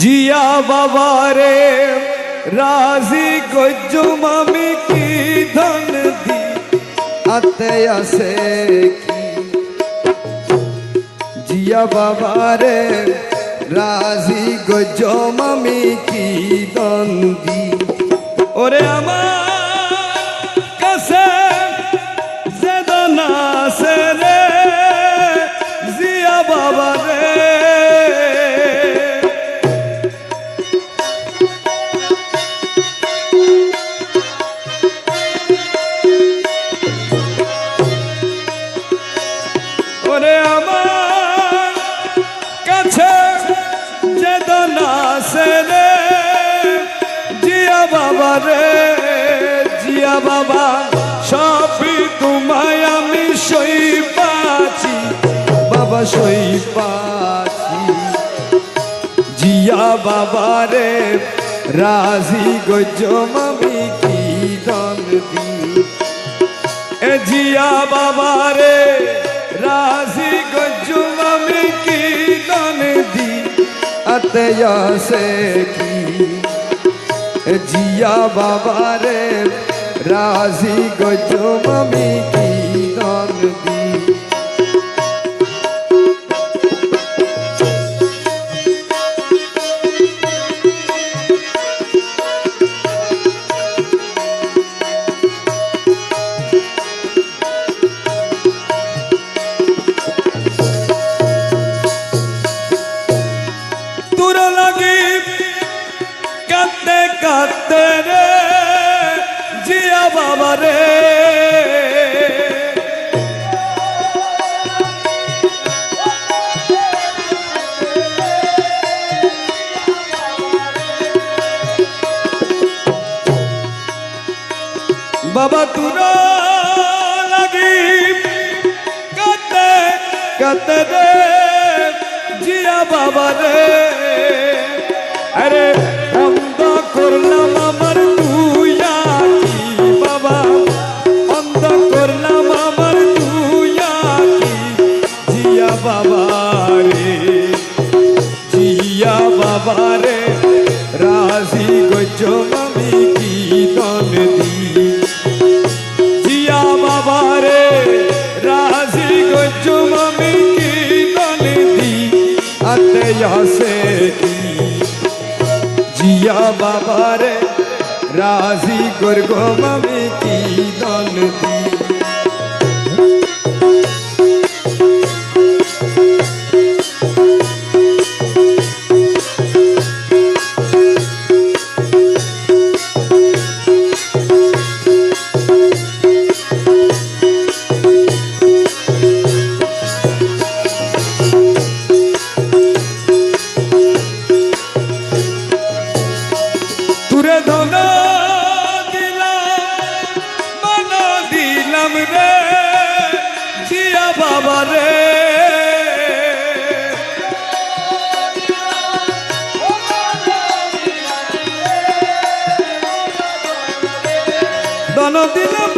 জিয়া বাবারে রাজি গজ্জুম আমি কি ধন দি? আতে আসে কি? জিয়া বাবারে রাজি গজ্জুম আমি কি ধন দি? ওরে আমার রে জিয়া বাবা, সবই তোমায় আমি সই পাচ্ছি বাবা সই পাচ্ছি জিয়া বাবা রে, রাজি গজম আমি কি দন দি এ জিয়া বাবা রে, রাজি গজম আমি কি দন দি আতে কি? জিয়া বাবা রে রাজি গজম আমি কি জিয়া বাবা তোর লাগি কাঁদতে কাঁদতে রে জিয়া বাবা রে। আরে বাবা রে জিয়া বাবা রে রাজি গজম আমি কি দন দি? জিয়া বাবা রে রাজি গজম আমি কি দন দি আতে আসে জিয়া বাবা রে রাজি গর্গম আমি কি দি? জিয়া বাবা রে দন দিলাম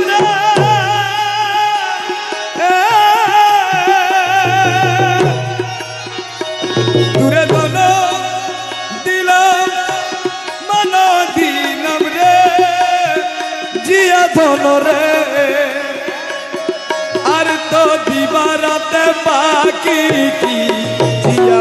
দূরে দন দিলাম মন দিলাম রে জিয়া ধন রে। তো দিবারাতে পাখি কি? জিয়া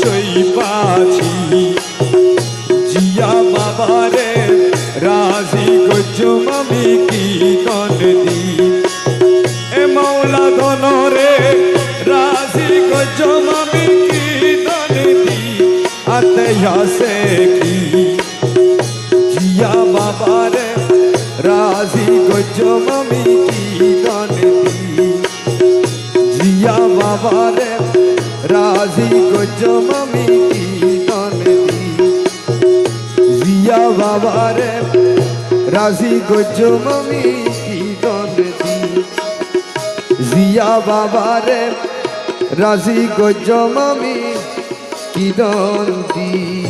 সই পাছি জিয়া বাবারে রাজি গজ্জু মামি কি কন দি এ মৌলা ধনরে রাজি গজ্জু মামি কি কন আতে হাসে কি? জিয়া বাবারে রাজি গজ্জু মামি কি কন জিয়া বাবারে রাজি দি জিয়া বাবারে রাজি গজম আমি কি দন দি জিয়া বাবারে রাজি গজম আমি কি দন দি